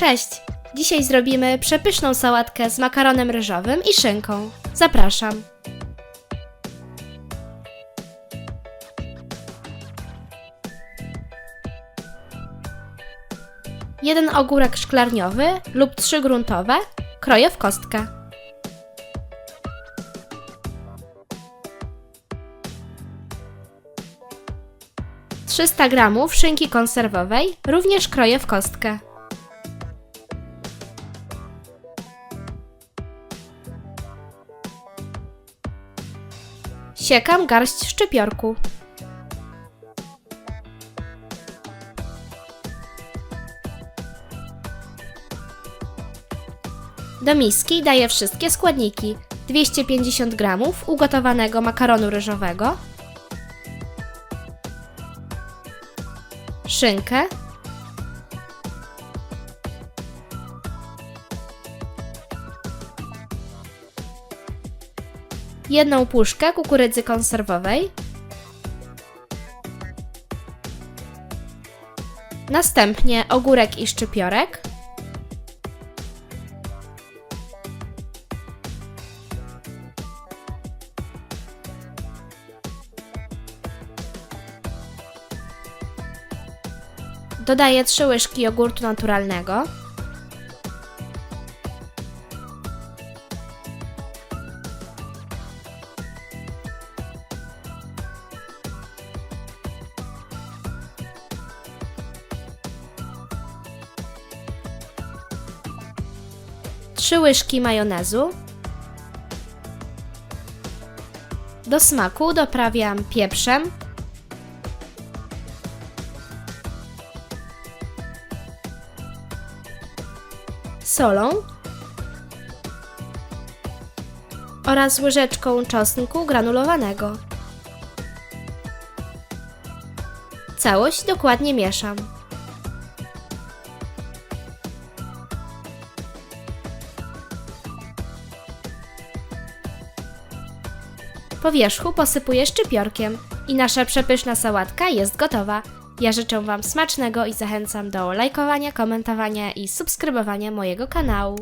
Cześć! Dzisiaj zrobimy przepyszną sałatkę z makaronem ryżowym i szynką. Zapraszam. Jeden ogórek szklarniowy lub trzy gruntowe kroję w kostkę. Trzysta gramów szynki konserwowej również kroję w kostkę. Siekam garść szczypiorku. Do miski daję wszystkie składniki. 250 g ugotowanego makaronu ryżowego, szynkę, jedną puszkę kukurydzy konserwowej, następnie ogórek i szczypiorek, Dodaję 3 łyżki jogurtu naturalnego. Trzy łyżki majonezu. Do smaku doprawiam pieprzem, solą oraz łyżeczką czosnku granulowanego. Całość dokładnie mieszam. Po wierzchu posypuję szczypiorkiem i nasza przepyszna sałatka jest gotowa. Ja życzę Wam smacznego i zachęcam do lajkowania, komentowania i subskrybowania mojego kanału.